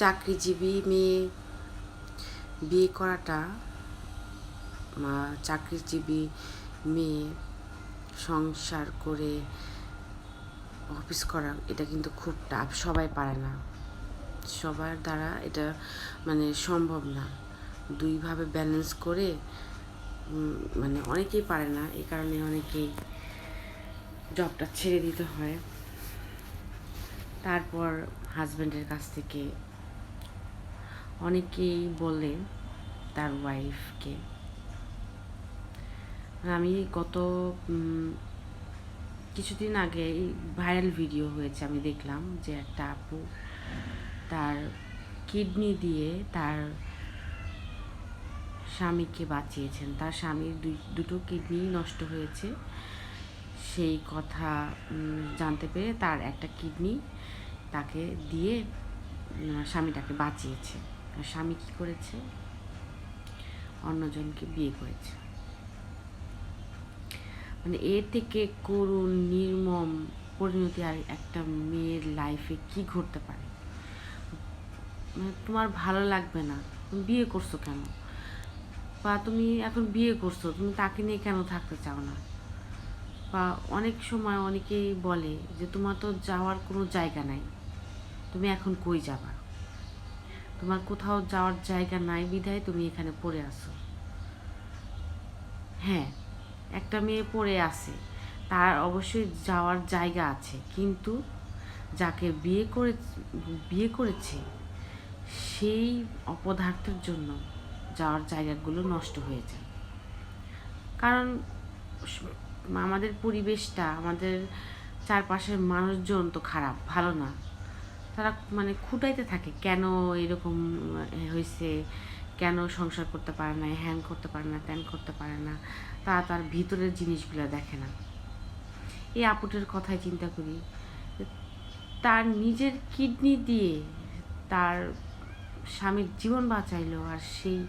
চাকরিজীবী মেয়ে। বিয়ে করাটা চাকরিজীবী মেয়ে সংসার করে অফিস করা, এটা কিন্তু খুব টাফ, সবাই পারে না। সবার দ্বারা এটা মানে সম্ভব না। দুইভাবে ব্যালেন্স করে মানে অনেকেই পারে না এই কারণে অনেকেই জবটা ছেড়ে দিতে হয়। তারপর হাজব্যান্ডের কাছ থেকে অনেকেই বলে তার ওয়াইফকে আমি গত কিছুদিন আগে ভাইরাল ভিডিও হয়েছে, আমি দেখলাম যে একটা আপু তার কিডনি দিয়ে তার স্বামীকে বাঁচিয়েছেন। তার স্বামীর দুটো কিডনি নষ্ট হয়েছে। সেই কথা জানতে পেরে তার একটা কিডনি তাকে দিয়ে স্বামীটাকে বাঁচিয়েছে। আর স্বামী কী করেছে? অন্যজনকে বিয়ে করেছে। মানে এর থেকে করুণ, নির্মম পরিণতি আর একটা মেয়ের লাইফে কি ঘটতে পারে? মানে তোমার ভালো লাগবে না। তুমি বিয়ে করছ কেন? বা তুমি এখন বিয়ে করছ, তুমি তাকে নিয়ে কেন থাকতে চাও না? বা অনেক সময় অনেকেই বলে যে তোমার তো যাওয়ার কোনো জায়গা নাই। তুমি এখন কই যাবা? তোমার কোথাও যাওয়ার জায়গা নাই, বিধায় তুমি এখানে পড়ে আসো হ্যাঁ একটা মেয়ে পড়ে আছে, তার অবশ্যই যাওয়ার জায়গা আছে, কিন্তু যাকে বিয়ে করে, বিয়ে করেছে, সেই অপদার্থের জন্য যাওয়ার জায়গাগুলো নষ্ট হয়ে যায়। কারণ আমাদের পরিবেশটা, আমাদের চারপাশের মানুষজন তো খারাপ, ভালো না। তারা মানে খুঁটাইতে থাকে, কেন এরকম হয়েছে কেন সংসার করতে পারে না, হ্যান করতে পারে না, ত্যান করতে পারে না তারা তার ভিতরের জিনিসগুলো দেখে না। এই আপুটের কথাই চিন্তা করি তার নিজের কিডনি দিয়ে তার স্বামীর জীবন বাঁচাইলো আর সেই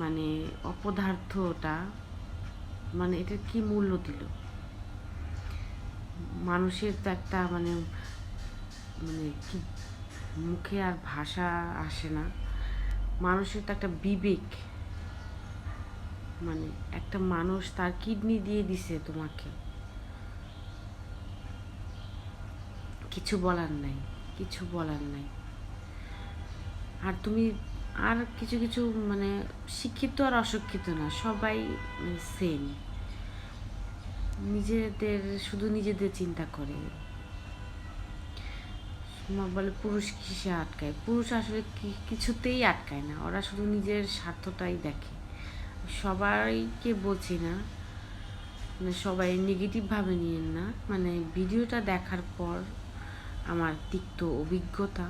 মানে অপদার্থটা মানে এটার কি মূল্য দিল? মানুষের তো একটা মানে মুখে আর ভাষা আসে না। মানুষের তো একটা বিবেক। মানে একটা মানুষ তার কিডনি দিয়ে দিছে তোমাকে। কিছু বলার নাই, কিছু বলার নাই। আর তুমি আর কিছু কিছু মানে শিক্ষিত আর অশিক্ষিত না, সবাই সেম নিজেদের, শুধু নিজেদের চিন্তা করে। মা বলে পুরুষ কিসে আটকায়? পুরুষ আসলে কিছুতেই আটকায় না। ওরা শুধু নিজের স্বার্থটাই দেখে। সবাইকে বলছি না। মানে সবাই নেগেটিভভাবে নিয়েন না। মানে ভিডিওটা দেখার পর আমার তিক্ত অভিজ্ঞতা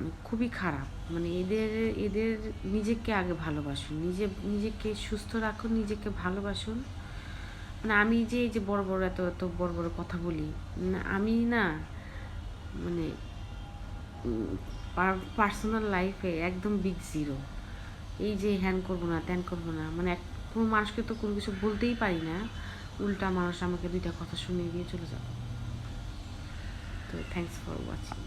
মানে খুবই খারাপ। মানে এদের এদের নিজেকে আগে ভালোবাসুন। নিজে, নিজেকে সুস্থ রাখুন, নিজেকে ভালোবাসুন। মানে আমি যে, এই যে বড় বড়, এত এত বড় বড় কথা বলি আমি না মানে পার্সোনাল লাইফে একদম বিগ জিরো এই যে হ্যান করব না ত্যান করব না মানে এক- কোনো মানুষকে তো কোনো কিছু বলতেই পারি না, উল্টা মানুষ আমাকে দুইটা কথা শুনিয়ে দিয়ে চলে যাবে। তো থ্যাংকস ফর ওয়াচিং